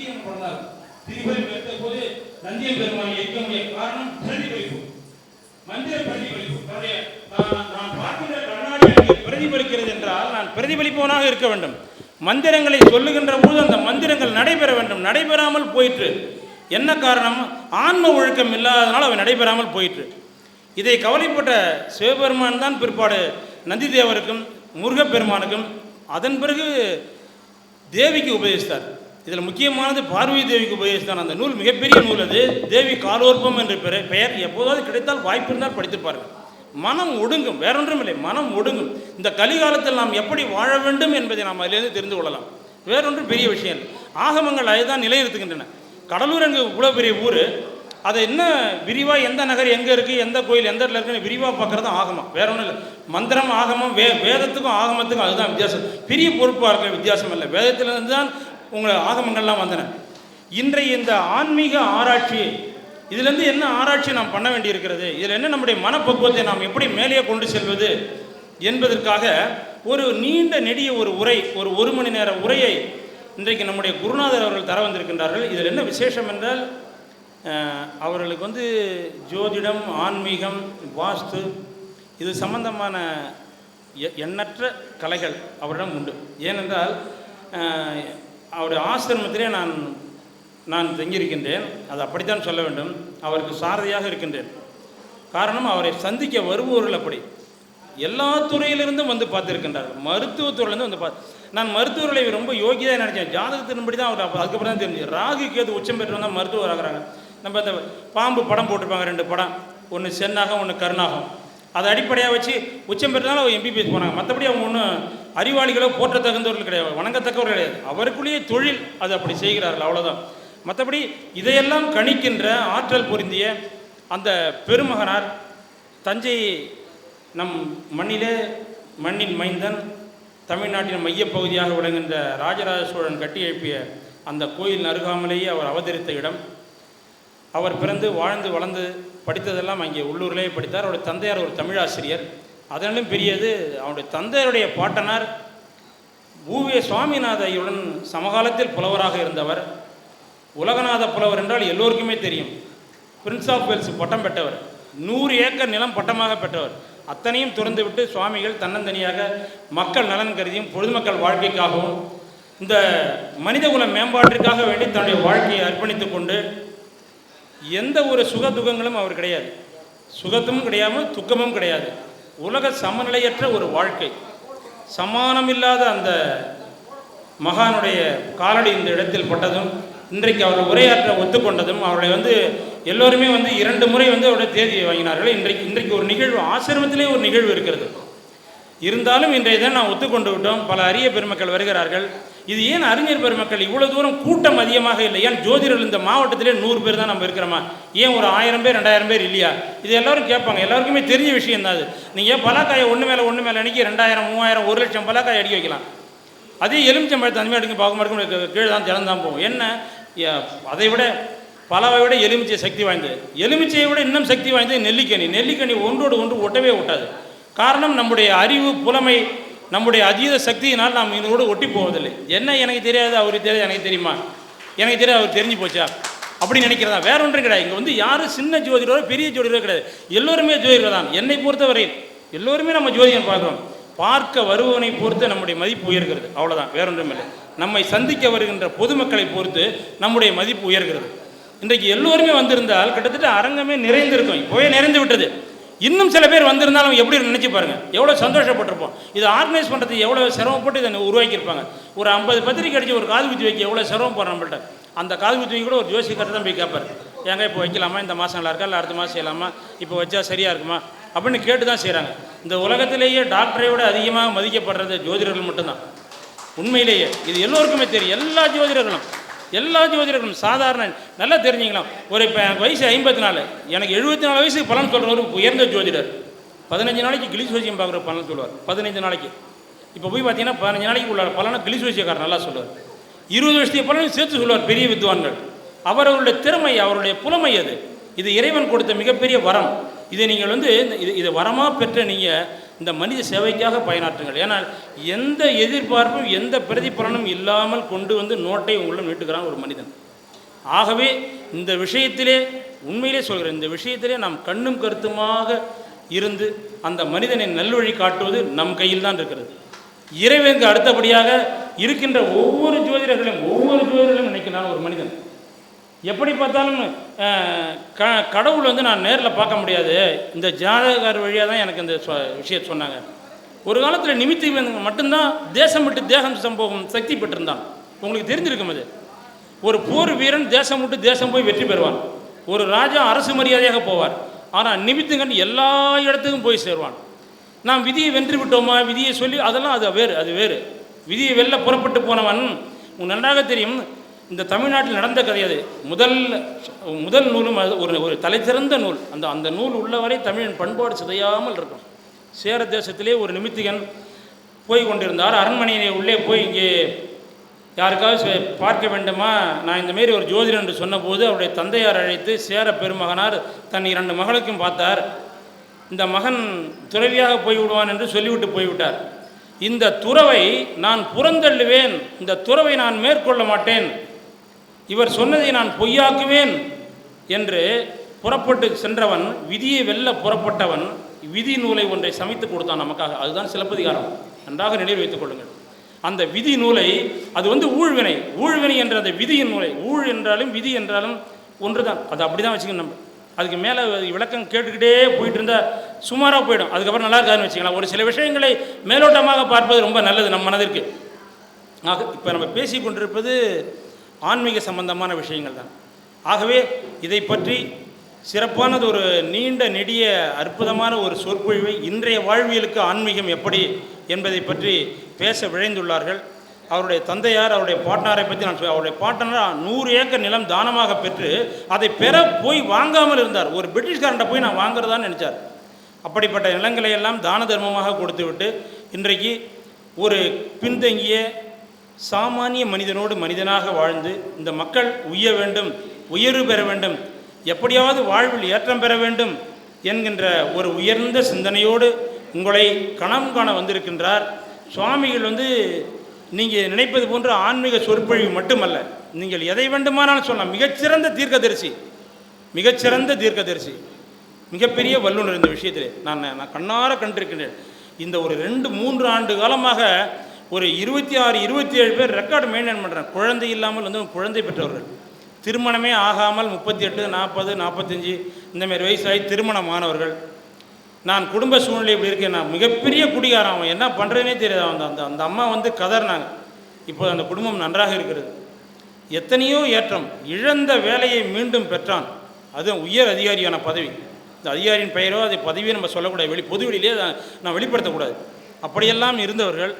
நந்தியம் பண்ணார் திரிபுரம் எடுத்த போது நந்தியம் பெருமான் இயக்கமுடைய காரணம் பிரதிபலிப்பு மந்திர பிரதிபலிப்பு தன்னுடைய நான் பார்க்கின்ற கண்ணாடி அங்கே பிரதிபலிக்கிறது என்றால் நான் பிரதிபலிப்பவனாக இருக்க வேண்டும். மந்திரங்களை சொல்லுகின்ற போது அந்த மந்திரங்கள் நடைபெற வேண்டும். நடைபெறாமல் போயிற்று. என்ன காரணம்? ஆன்ம ஒழுக்கம் இல்லாதனால் அவை நடைபெறாமல் போயிற்று. இதை கவலைப்பட்ட சிவபெருமான் தான் பிற்பாடு நந்திதேவருக்கும் முருகப்பெருமானுக்கும் அதன் பிறகு தேவிக்கு உபதேசித்தார். இதில் முக்கியமானது பார்வதி தேவிக்கு உபதேசித்தான் அந்த நூல் மிகப்பெரிய நூல் அது. தேவி காலோற்பம் என்ற பெயர் பெயர் எப்போதாவது கிடைத்தால் வாய்ப்பு இருந்தால் படித்திருப்பார்கள். மனம் ஒடுங்கும். வேறொன்றும் இல்லை மனம் ஒடுங்கும். இந்த கலிகாலத்தில் நாம் எப்படி வாழ வேண்டும் என்பதை நாம் அதிலிருந்து தெரிந்து கொள்ளலாம். வேறொன்றும் பெரிய விஷயம் இல்லை. ஆகமங்கள் அதுதான் நிலைநிறுத்துகின்றன. கடலூர் எங்கள் இவ்வளோ பெரிய ஊர் அதை என்ன விரிவாக எந்த நகர் எங்கே இருக்குது எந்த கோயில் எந்த இடத்துல இருக்குன்னு விரிவாக பார்க்குறது ஆகமம். வேற ஒன்றும் இல்லை மந்திரம் ஆகமம் வே வேதத்துக்கும் ஆகமத்துக்கும் அதுதான் வித்தியாசம். பெரிய பொறுப்பாக இருக்கிற வித்தியாசம் இல்லை. வேதத்திலிருந்து தான் உங்களை ஆகமங்கள்லாம் வந்தன. இன்றைய இந்த ஆன்மீக ஆராய்ச்சி இதுலேருந்து என்ன ஆராய்ச்சி நாம் பண்ண வேண்டியிருக்கிறது? இதில் என்ன நம்முடைய மனப்பக்குவத்தை நாம் எப்படி மேலே கொண்டு செல்வது என்பதற்காக ஒரு நீண்ட நெடிய ஒரு உரை ஒரு ஒரு மணி நேர உரையை இன்றைக்கு நம்முடைய குருநாதர் அவர்கள் தர வந்திருக்கின்றார்கள். இதில் என்ன விசேஷம் என்றால் அவர்களுக்கு வந்து ஜோதிடம் ஆன்மீகம் வாஸ்து இது சம்பந்தமான எண்ணற்ற கலைகள் அவரிடம் உண்டு. ஏனென்றால் அவருடைய ஆசிரமத்திலே நான் நான் தங்கியிருக்கின்றேன். அது அப்படித்தான் சொல்ல வேண்டும். அவருக்கு சாரதியாக இருக்கின்றேன். காரணம் அவரை சந்திக்க வருபவர்கள் அப்படி. எல்லா துறையிலிருந்தும் வந்து பார்த்துருக்கின்றார்கள். மருத்துவத்துறையிலேருந்து வந்து பார்த்து நான் மருத்துவர்களை ரொம்ப யோகியதாக நினச்சேன். ஜாதகத்தின்படி தான் அவர் அதுக்கப்புறம் தான் தெரிஞ்சு ராகு கேது உச்சம் பெற்று தான் மருத்துவர் ஆகிறாங்க. நம்ம இந்த பாம்பு படம் போட்டிருப்பாங்க ரெண்டு படம். ஒன்று சென்னாகம் ஒன்று கருணாகம். அதை அடிப்படையாக வச்சு உச்சம் பெற்றனால அவங்க எம்பிபிஎஸ் போனாங்க. மற்றபடி அவங்க ஒன்றும் அறிவாளிகளோ போற்ற தகுந்தவர்கள் கிடையாது வணங்கத்தக்கவர்கள் கிடையாது. அவருக்குள்ளேயே தொழில் அது அப்படி செய்கிறார்கள் அவ்வளோதான் மற்றபடி இதையெல்லாம் கணிக்கின்ற ஆற்றல் பொருந்திய அந்த பெருமகனார் தஞ்சை நம் மண்ணிலே மண்ணின் மைந்தன் தமிழ்நாட்டின் மையப்பகுதியாக விளங்குகின்ற ராஜராஜ சோழன் கட்டி எழுப்பிய அந்த கோயில் அருகாமலேயே அவர் அவதரித்த இடம். அவர் பிறந்து வாழ்ந்து வளர்ந்து படித்ததெல்லாம் அங்கே உள்ளூர்லேயே படித்தார். அவருடைய தந்தையார் ஒரு தமிழாசிரியர். அதனாலும் பெரியது அவனுடைய தந்தையருடைய பாட்டனார் பூவே சுவாமிநாதையுடன் சமகாலத்தில் புலவராக இருந்தவர். உலகநாத புலவர் என்றால் எல்லோருக்குமே தெரியும். பிரின்ஸ் ஆஃப் வெல்ஸ் பட்டம் பெற்றவர். நூறு ஏக்கர் நிலம் பட்டமாக பெற்றவர். அத்தனையும் துறந்துவிட்டு சுவாமிகள் தன்னந்தனியாக மக்கள் நலன் கருதியும் பொதுமக்கள் வாழ்க்கைக்காகவும் இந்த மனிதகுல மேம்பாட்டிற்காக வேண்டி தன்னுடைய வாழ்க்கையை அர்ப்பணித்து கொண்டு எந்த ஒரு சுக துக்கங்களும் அவர் கிடையாது. சுகத்தும் கிடையாம துக்கமும் கிடையாது. உலக சமநிலையற்ற ஒரு வாழ்க்கை. சமானமில்லாத அந்த மகானுடைய காலடி இந்த இடத்தில் பட்டதும் இன்றைக்கு அவர் உரையாற்ற ஒத்துக்கொண்டதும் அவர்களை வந்து எல்லோருமே வந்து இரண்டு முறை வந்து அவருடைய தேதியை வாங்கினார்கள். இன்றைக்கு இன்றைக்கு ஒரு நிகழ்வு ஆசிரமத்திலே ஒரு நிகழ்வு இருக்கிறது. இருந்தாலும் இன்றைய தான் நான் ஒத்துக்கொண்டு விட்டோம். பல அரிய பெருமக்கள் வருகிறார்கள். இது ஏன் அறிஞர் பெருமக்கள் இவ்வளோ தூரம் கூட்டம் அதிகமாக இல்லை? ஏன் ஜோதிடர்கள் இந்த மாவட்டத்திலே நூறு பேர் தான் நம்ம இருக்கிறோமா? ஏன் ஒரு ஆயிரம் பேர் ரெண்டாயிரம் பேர் இல்லையா? இது எல்லாரும் கேட்பாங்க. எல்லாருக்குமே தெரிஞ்ச விஷயம் தான் அது. நீங்கள் பலாக்காயை ஒன்று மேலே ஒன்று மேலே அன்றைக்கி ரெண்டாயிரம் மூவாயிரம் ஒரு லட்சம் பலாக்காய் அடிக்க வைக்கலாம்? அதே எலுமிச்சம்பழத்தை அந்த மாதிரி எடுக்க பார்க்க கீழே தான் திறந்து தான் போகும். என்ன? அதை விட பலவை விட எலுமிச்சை சக்தி வாய்ந்தது. எலுமிச்சையை விட இன்னும் சக்தி வாய்ந்தது நெல்லிக்கனி. நெல்லிக்கனி ஒன்றோடு ஒன்று ஒட்டவே ஒட்டாது. காரணம் நம்முடைய அறிவு புலமை நம்முடைய அதீத சக்தியினால் நாம் இதோடு ஒட்டி போவதில்லை என்ன எனக்கு தெரியாது அவருக்கு தெரியாது எனக்கு தெரியுமா? எனக்கு தெரியாது அவர் தெரிஞ்சு போச்சா? அப்படி நினைக்கிறதா? வேற ஒன்றும் கிடையாது. இங்கே வந்து யாரும் சின்ன ஜோதிடரோ பெரிய ஜோதிடரோ கிடையாது. எல்லோருமே ஜோதிடர் தான். என்னை பொறுத்தவரையில் எல்லோருமே நம்ம ஜோதிடம் பார்க்குறோம். பார்க்க வருபவனை பொறுத்து நம்முடைய மதிப்பு உயர்கிறது. அவ்வளோதான் வேற ஒன்றும் இல்லை. நம்மை சந்திக்க வருகின்ற பொதுமக்களை பொறுத்து நம்முடைய மதிப்பு உயர்கிறது. இன்றைக்கு எல்லோருமே வந்திருந்தால் கிட்டத்தட்ட அரங்கமே நிறைந்திருக்கும். இப்போவே நிறைந்து விட்டது. இன்னும் சில பேர் வந்திருந்தாலும் எப்படி நினைச்சு பாருங்க. எவ்வளோ சந்தோஷப்பட்டிருப்போம். இது ஆர்கனைஸ் பண்ணுறதுக்கு எவ்வளோ சிரமப்பட்டு இதை உருவாக்கியிருப்பாங்க. ஒரு ஐம்பது பத்திரிக்கை அடிச்சு ஒரு காது குத்தி வைக்க எவ்வளோ சிரமம் போகிறோம் நம்மள்ட்ட. அந்த காது குத்தி வைக்க கூட ஒரு ஜோசிக்காரர் தான் போய் கேட்பார் ஏங்க இப்போ வைக்கலாமா? இந்த மாதம் நல்லா இருக்கா? இல்லை அடுத்த மாதம் செய்யலாமா? இப்போ வச்சா சரியாக இருக்குமா? அப்படின்னு கேட்டு தான் செய்கிறாங்க இந்த உலகத்திலேயே டாக்டரை விட அதிகமாக மதிக்கப்படுறது ஜோதிடர்கள் மட்டும்தான். உண்மையிலேயே இது எல்லோருக்குமே தெரியும். எல்லா ஜோதிடர்களும். எல்லா ஜோதிடர்களும் சாதாரண நல்லா தெரிஞ்சுக்கலாம். ஒரு இப்போ எனக்கு வயசு ஐம்பத்தி நாலு எனக்கு எழுபத்தி நாலு வயசுக்கு பலன் சொல்கிற ஒரு உயர்ந்த ஜோதிடர். பதினஞ்சு நாளைக்கு கிளிஸ் வசியம் பார்க்குற பலன் சொல்லுவார். பதினஞ்சு நாளைக்கு. இப்போ போய் பார்த்தீங்கன்னா பதினஞ்சு நாளைக்கு உள்ள பலனை கிளிஸ் வசியக்காரர் நல்லா சொல்லுவார். இருபது வருஷத்துக்கு பலனும் சேர்த்து சொல்லுவார் பெரிய வித்வான்கள். அவர்களுடைய திறமை அவருடைய புலமை அது. இது இறைவன் கொடுத்த மிகப்பெரிய வரம். இதை நீங்கள் வந்து இந்த- இது இதை வரமாக பெற்ற நீங்கள் இந்த மனித சேவைக்காக பயனாற்றுங்கள். ஏன்னா எந்த எதிர்பார்ப்பும் எந்த பிரதிபலனும் இல்லாமல் கொண்டு வந்து நோட்டை உங்களிடம் நீட்டுக்கிறான் ஒரு மனிதன். ஆகவே இந்த விஷயத்திலே உண்மையிலே சொல்கிறேன் இந்த விஷயத்திலே நாம் கண்ணும் கருத்துமாக இருந்து அந்த மனிதனை நல்வழி காட்டுவது நம் கையில் தான் இருக்கிறது. இறைவனுக்கு அடுத்தபடியாக இருக்கின்ற ஒவ்வொரு ஜோதிடர்களையும் ஒவ்வொரு ஜோதிடர்களும் நினைக்கிறான் ஒரு மனிதன். எப்படி பார்த்தாலும் க கடவுள் வந்து நான் நேரில் பார்க்க முடியாது. இந்த ஜாதகர் வழியாக தான் எனக்கு இந்த சொ விஷயத்தை சொன்னாங்க. ஒரு காலத்தில் நிமித்தி மட்டும்தான் தேசம் விட்டு தேகம் சம்பவம் சக்தி பெற்றிருந்தான். உங்களுக்கு தெரிஞ்சிருக்கும் அது. ஒரு போர் வீரன் தேசம் விட்டு தேசம் போய் வெற்றி பெறுவான். ஒரு ராஜா அரசு மரியாதையாக போவார். ஆனால் நிமித்தங்கன் எல்லா இடத்துக்கும் போய் சேருவான். நாம் விதியை வென்று விட்டோமா? விதியை சொல்லி அதெல்லாம் அது வேறு அது வேறு. விதியை வெளில புறப்பட்டு போனவன் உன் நன்றாக தெரியும் இந்த தமிழ்நாட்டில் நடந்த கதை அது. முதல் முதல் நூலும் அது ஒரு ஒரு தலைசிறந்த நூல். அந்த அந்த நூல் உள்ளவரை தமிழின் பண்பாடு சிதையாமல் இருக்கும். சேர தேசத்திலே ஒரு நிமித்திகன் போய் கொண்டிருந்தார். அரண்மனையிலே உள்ளே போய் இங்கே யாருக்காவது பார்க்க வேண்டுமா? நான் இந்த மாரி ஒரு ஜோதிடர் என்று சொன்னபோது அவருடைய தந்தையார் அழைத்து சேர பெருமகனார் தன் இரண்டு மகளுக்கும் பார்த்தார். இந்த மகன் துறவியாக போய்விடுவான் என்று சொல்லிவிட்டு போய்விட்டார். இந்த துறவை நான் புறந்தள்ளுவேன். இந்த துறவை நான் மேற்கொள்ள மாட்டேன். இவர் சொன்னதை நான் பொய்யாக்குவேன் என்று புறப்பட்டு சென்றவன் விதியை வெல்ல புறப்பட்டவன் விதி நூலை ஒன்றை சமைத்து கொடுத்தான் நமக்காக. அதுதான் சிலப்பதிகாரம். நன்றாக நினைவு வைத்துக் கொள்ளுங்கள். அந்த விதி நூலை அது வந்து ஊழ்வினை. ஊழ்வினை என்ற அந்த விதியின் நூலை. ஊழ் என்றாலும் விதி என்றாலும் ஒன்று தான் அது அப்படி தான் வச்சுக்கணும் நம்ம. அதுக்கு மேலே விளக்கம் கேட்டுக்கிட்டே போயிட்டு இருந்தால் சுமாராக போயிடும். அதுக்கப்புறம் நல்லா இருக்காதுன்னு வச்சுக்கலாம் ஒரு சில விஷயங்களை மேலோட்டமாக பார்ப்பது ரொம்ப நல்லது நம் மனதிற்கு. ஆக இப்போ நம்ம பேசி கொண்டிருப்பது ஆன்மீக சம்பந்தமான விஷயங்கள் தான். ஆகவே இதை பற்றி சிறப்பானது ஒரு நீண்ட நெடிய அற்புதமான ஒரு சொற்பொழிவை இன்றைய வாழ்வியலுக்கு ஆன்மீகம் எப்படி என்பதை பற்றி பேச விழைந்துள்ளார்கள். அவருடைய தந்தையார் அவருடைய பாட்டனாரை பற்றி நான் அவருடைய பாட்டனார் நூறு ஏக்கர் நிலம் தானமாக பெற்று அதை பெற போய் வாங்காமல் இருந்தார். ஒரு பிரிட்டிஷ்காரன்ட்ட போய் நான் வாங்குறதான்னு நினச்சார். அப்படிப்பட்ட நிலங்களை எல்லாம் தான தர்மமாக கொடுத்துவிட்டு இன்றைக்கு ஒரு பின்தங்கிய சாமானிய மனிதனோடு மனிதனாக வாழ்ந்து இந்த மக்கள் உய்ய வேண்டும் உயர்வு பெற வேண்டும் எப்படியாவது வாழ்வில் ஏற்றம் பெற வேண்டும் என்கின்ற ஒரு உயர்ந்த சிந்தனையோடு உங்களை கணம் காண வந்திருக்கின்றார். சுவாமிகள் வந்து நீங்கள் நினைப்பது போன்ற ஆன்மீக சொற்பொழிவு மட்டுமல்ல நீங்கள் எதை வேண்டுமானாலும் சொல்லலாம். மிகச்சிறந்த தீர்க்கதரிசி மிகச்சிறந்த தீர்க்கதரிசி மிகப்பெரிய வல்லுநர் இந்த விஷயத்தில். நான் நான் கண்ணார கண்டிருக்கின்றேன். இந்த ஒரு ரெண்டு மூன்று ஆண்டு காலமாக ஒரு இருபத்தி ஆறு இருபத்தி ஏழு பேர் ரெக்கார்டு மெயின்டைன் பண்ணுறாங்க குழந்தை இல்லாமல் வந்து குழந்தை பெற்றவர்கள். திருமணமே ஆகாமல் முப்பத்தி எட்டு நாற்பது நாற்பத்தஞ்சு இந்தமாரி வயசாகி திருமணமானவர்கள் நான் குடும்ப சூழ்நிலை இப்படி இருக்கேன் நான் மிகப்பெரிய குடிகாரன் அவன். என்ன பண்ணுறதுனே தெரியாது. அந்த அந்த அந்த அம்மா வந்து கதறினாங்க. இப்போ அந்த குடும்பம் நன்றாக இருக்கிறது. எத்தனையோ ஏற்றம். இழந்த வேலையை மீண்டும் பெற்றான். அதுவும் உயர் அதிகாரியான பதவி. இந்த அதிகாரியின் பெயரோ அதை பதவியோ நம்ம சொல்லக்கூடாது. வெளி பொதுவெளியிலே நான் வெளிப்படுத்தக்கூடாது. அப்படியெல்லாம் இருந்தவர்கள்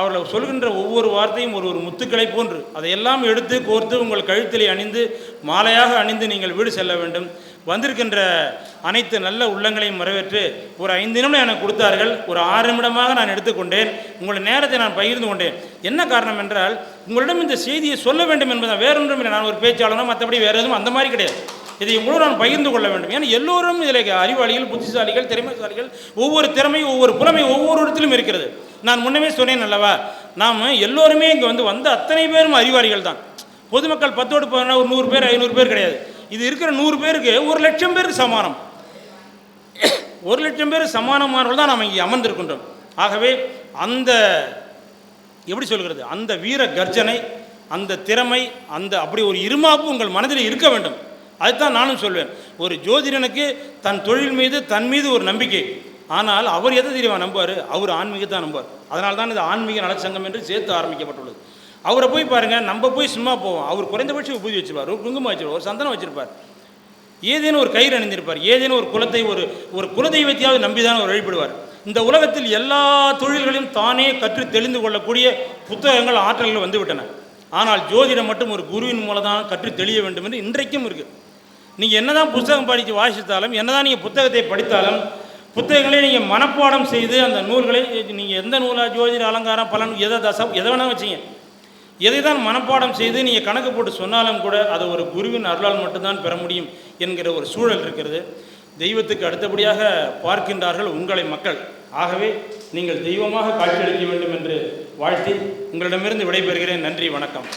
அவர்கள் சொல்கின்ற ஒவ்வொரு வார்த்தையும் ஒரு ஒரு முத்துக்களை போன்று அதையெல்லாம் எடுத்து கோர்த்து உங்கள் கழுத்திலே அணிந்து மாலையாக அணிந்து நீங்கள் வீடு செல்ல வேண்டும். வந்திருக்கின்ற அனைத்து நல்ல உள்ளங்களையும் வரவேற்று ஒரு ஐந்து நிமிடம் எனக்கு கொடுத்தார்கள். ஒரு ஆறு நிமிடமாக நான் எடுத்துக்கொண்டேன். உங்கள் நேரத்தை நான் பகிர்ந்து கொண்டேன். என்ன காரணம் என்றால் உங்களிடம் இந்த செய்தியை சொல்ல வேண்டும் என்பதை வேறொன்றும் இல்லை. நான் ஒரு பேச்சாளனோ மற்றபடி வேறு எதுவும் அந்த மாதிரி கிடையாது. இதை உங்களோடு நான் பகிர்ந்து கொள்ள வேண்டும். ஏன்னா எல்லோரும் இதில் அறிவாளிகள் புத்திசாலிகள் திறமைசாலிகள் ஒவ்வொரு திறமை ஒவ்வொரு புலமை ஒவ்வொரு இடத்திலும் இருக்கிறது. நான் முன்னமே சொன்னேன் அல்லவா? நாம் எல்லோருமே இங்கே வந்து வந்த அத்தனை பேரும் அறிவாளிகள் தான். பொதுமக்கள் பத்தோடு பதினா ஒரு நூறு பேர் ஐநூறு பேர் கிடையாது. இது இருக்கிற நூறு பேருக்கு ஒரு லட்சம் பேருக்கு சமானம். ஒரு லட்சம் பேர் சமானமானவர்கள் தான் நாம் இங்கே அமர்ந்திருக்கின்றோம். ஆகவே அந்த எப்படி சொல்கிறது? அந்த வீர கர்ஜனை அந்த திறமை அந்த அப்படி ஒரு இருமாப்பு உங்கள் மனதில் இருக்க வேண்டும். அதுதான் நானும் சொல்வேன். ஒரு ஜோதிடனுக்கு தன் தொழில் மீது தன் மீது ஒரு நம்பிக்கை. ஆனால் அவர் எதை தெரியுமா நம்புவார்? அவர் ஆன்மீகத்தை நம்புவார். அதனால தான் இது ஆன்மீக நலச்சங்கம் என்று சேர்த்து ஆரம்பிக்கப்பட்டுள்ளது. அவரை போய் பாருங்கள் நம்ம போய் சும்மா போவோம். அவர் குறைந்தபட்சம் பூஜை வச்சிருப்பார். ஒரு குங்குமம் வச்சிருப்பார் ஒரு சந்தனம் வச்சிருப்பார். ஏதேனும் ஒரு கயிறு அணிந்திருப்பார். ஏதேனும் ஒரு குலத்தை ஒரு ஒரு குலதெய்வத்தையாவது நம்பிதான் அவர் வழிபடுவார். இந்த உலகத்தில் எல்லா தொழில்களையும் தானே கற்று தெளிந்து கொள்ளக்கூடிய புத்தகங்கள் ஆற்றல்கள் வந்துவிட்டன. ஆனால் ஜோதிடம் மட்டும் ஒரு குருவின் மூலம் தான் கற்று தெளிய வேண்டும் என்று இன்றைக்கும் இருக்குது நீங்கள் என்னதான் புத்தகம் படித்து வாசித்தாலும் என்னதான் நீங்கள் புத்தகத்தை படித்தாலும் புத்தகங்களை நீங்கள் மனப்பாடம் செய்து அந்த நூல்களை நீங்கள் எந்த நூலாக ஜோதிட அலங்காரம் பலன் எதை தசம் எதை வேணால் வச்சிங்க. எதை தான் மனப்பாடம் செய்து நீங்கள் கணக்கு போட்டு சொன்னாலும் கூட அதை ஒரு குருவின் அருளால் மட்டும்தான் பெற முடியும் என்கிற ஒரு சூழல் இருக்கிறது. தெய்வத்துக்கு அடுத்தபடியாக பார்க்கின்றார்கள் உங்களை மக்கள். ஆகவே நீங்கள் தெய்வமாக காட்சியளிக்க வேண்டும் என்று வாழ்த்தி உங்களிடமிருந்து விடைபெறுகிறேன். நன்றி வணக்கம்.